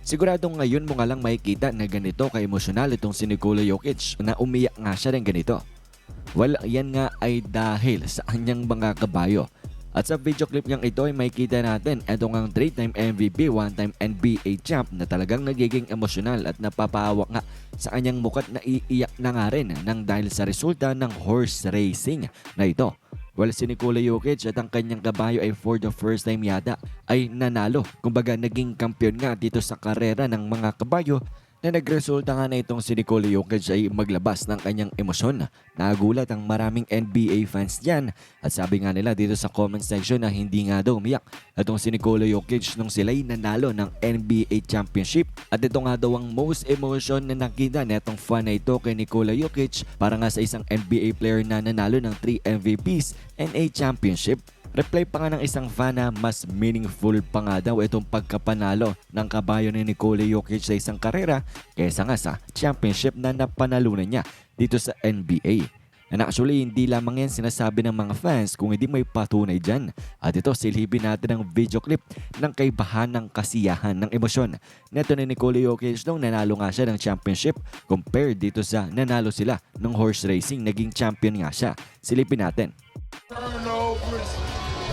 Siguradong ngayon mo nga lang makikita na ganito ka-emosyonal itong si Nikola Jokic na umiyak nga siya ng ganito. Well, yan nga ay dahil sa kanyang mga kabayo. At sa video clip niyang ito ay makikita natin itong ang 3-time MVP, 1-time NBA champ na talagang nagiging emosyonal at napapahawak nga sa kanyang mukat na iiyak na nga rin nang dahil sa resulta ng horse racing na ito. Well, si Nikola Jokic at ang kanyang kabayo ay for the first time yata ay nanalo. Kumbaga naging kampiyon nga dito sa karera ng mga kabayo na nagresulta nga na itong si Nikola Jokic ay maglabas ng kanyang emosyon. Nagulat ang maraming NBA fans dyan at sabi nga nila dito sa comment section na hindi nga daw umiyak itong si Nikola Jokic nung sila'y nanalo ng NBA Championship. At ito nga daw ang most emotion na nakita netong fan na ito kay Nikola Jokic para nga sa isang NBA player na nanalo ng 3 MVPs and a championship. Reply pa nga ng isang fan na mas meaningful pa nga daw itong pagkapanalo ng kabayo ni Nikola Jokic sa isang karera kaysa nga sa championship na napanalunan niya dito sa NBA. And actually, hindi lamang yan sinasabi ng mga fans kung hindi may patunay dyan. At ito, silhibin natin ang video clip ng kaibahan ng kasiyahan ng emosyon. Neto ni Nikola Jokic nung nanalo nga siya ng championship compared dito sa nanalo sila ng horse racing, naging champion nga siya. Silipin natin. turnovers.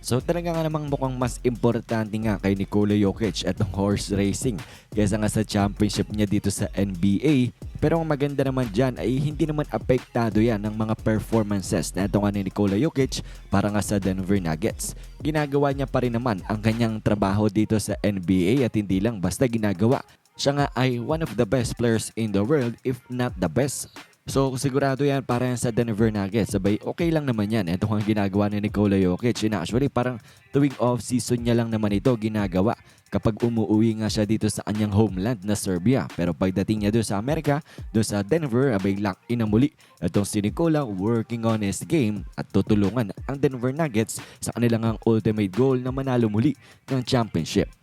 So talaga nga namang mukhang mas importante nga kay Nikola Jokic at ng horse racing kaysa nga sa championship niya dito sa NBA. Pero ang maganda naman dyan ay hindi naman apektado yan ng mga performances na ito nga ni Nikola Jokic para nga sa Denver Nuggets. Ginagawa niya pa rin naman ang kanyang trabaho dito sa NBA at hindi lang basta ginagawa. Siya nga ay one of the best players in the world if not the best. So sigurado yan para yan sa Denver Nuggets. Sabay okay lang naman yan. Ito ang ginagawa ni Nikola Jokic. Yun, actually parang tuwing off-season niya lang naman ito ginagawa kapag umuwi nga siya dito sa kanyang homeland na Serbia. Pero pagdating niya doon sa Amerika, doon sa Denver, abay lock in na muli itong si Nikola working on his game at tutulungan ang Denver Nuggets sa kanilang ang ultimate goal na manalo muli ng championship.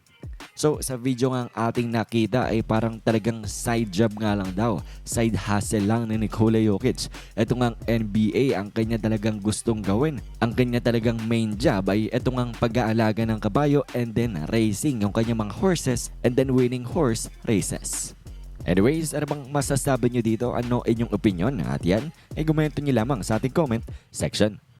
So sa video nga ating nakita ay parang talagang side job nga lang daw. Side hustle lang ni Nikola Jokic. Ito nga NBA ang kanya talagang gustong gawin. Ang kanya talagang main job ay ito nga pag-aalaga ng kabayo and then racing yung kanyang mga horses and then winning horse races. Anyways, ano bang masasabi nyo dito? Ano inyong opinion? At yan, ay gumento nyo lamang sa ating comment section.